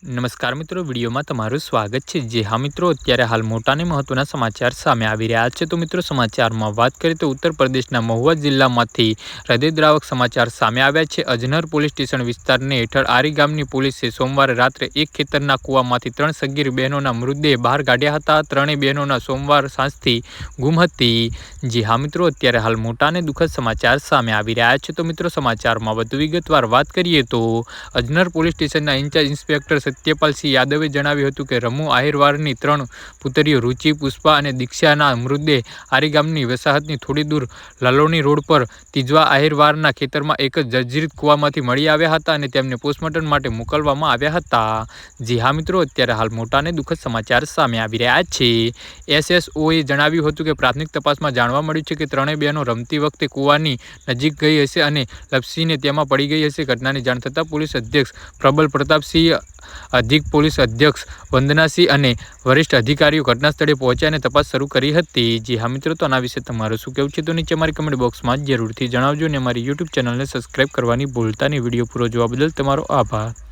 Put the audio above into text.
નમસ્કાર મિત્રો, વિડીયોમાં તમારું સ્વાગત છે. જે હા મિત્રો, અત્યારે હાલ મોટાને મહત્વના સમાચાર સામે આવી રહ્યા છે. તો મિત્રો, સમાચારમાં વાત કરીએ તો ઉત્તર પ્રદેશના મહુવા જિલ્લામાંથી હૃદયદ્રાવક સમાચાર સામે આવ્યા છે. અજનર પોલીસ સ્ટેશન વિસ્તારને હેઠળ આરી ગામની પોલીસે સોમવારે રાત્રે એક ખેતરના કૂવામાંથી ત્રણ સગીર બહેનોના મૃતદેહ બહાર કાઢ્યા હતા. ત્રણેય બહેનોના સોમવાર સાંજથી ગુમ હતી. જે હા મિત્રો, અત્યારે હાલ મોટાને દુઃખદ સમાચાર સામે આવી રહ્યા છે. તો મિત્રો, સમાચારમાં વધુ વિગતવાર વાત કરીએ તો અજનર પોલીસ સ્ટેશનના ઇન્ચાર્જ ઇન્સ્પેક્ટર સત્યપાલસિંહ યાદવે જણાવ્યું હતું કે રમુ આહિરવારની ત્રણ પુત્રીઓ રુચિ, પુષ્પા અને દીક્ષાના મૃતદેહ આરી ગામની વસાહતની થોડી દૂર લાલોની રોડ પર તિજવા આહિરવારના ખેતરમાં એક જ જર્જરિત કૂવામાંથી મળી આવ્યા હતા અને તેમને પોસ્ટમોર્ટમ માટે મોકલવામાં આવ્યા હતા. જી હા મિત્રો, અત્યારે હાલ મોટા અને દુઃખદ સમાચાર સામે આવી રહ્યા છે. એસએસઓએ જણાવ્યું હતું કે પ્રાથમિક તપાસમાં જાણવા મળ્યું છે કે ત્રણેય બહેનો રમતી વખતે કૂવાની નજીક ગઈ હશે અને લપસીને તેમાં પડી ગઈ હશે. ઘટનાની જાણ થતાં પોલીસ અધ્યક્ષ પ્રબલ પ્રતાપસિંહ અધિક પોલીસ અધ્યક્ષ વંદનાસિંહ અને વરિષ્ઠ અધિકારીઓ ઘટનાસ્થળે પહોંચ્યા અને તપાસ શરૂ કરી હતી. જે હા મિત્રો, તો આના વિશે તમારું શું કહેવું છે? તો નીચે અમારી કમેન્ટ બોક્સમાં જરૂરથી જણાવજો અને અમારી યુટ્યુબ ચેનલને સબસ્ક્રાઈબ કરવાની ભૂલતા નહીં. વીડિયો પૂરો જોવા બદલ તમારો આભાર.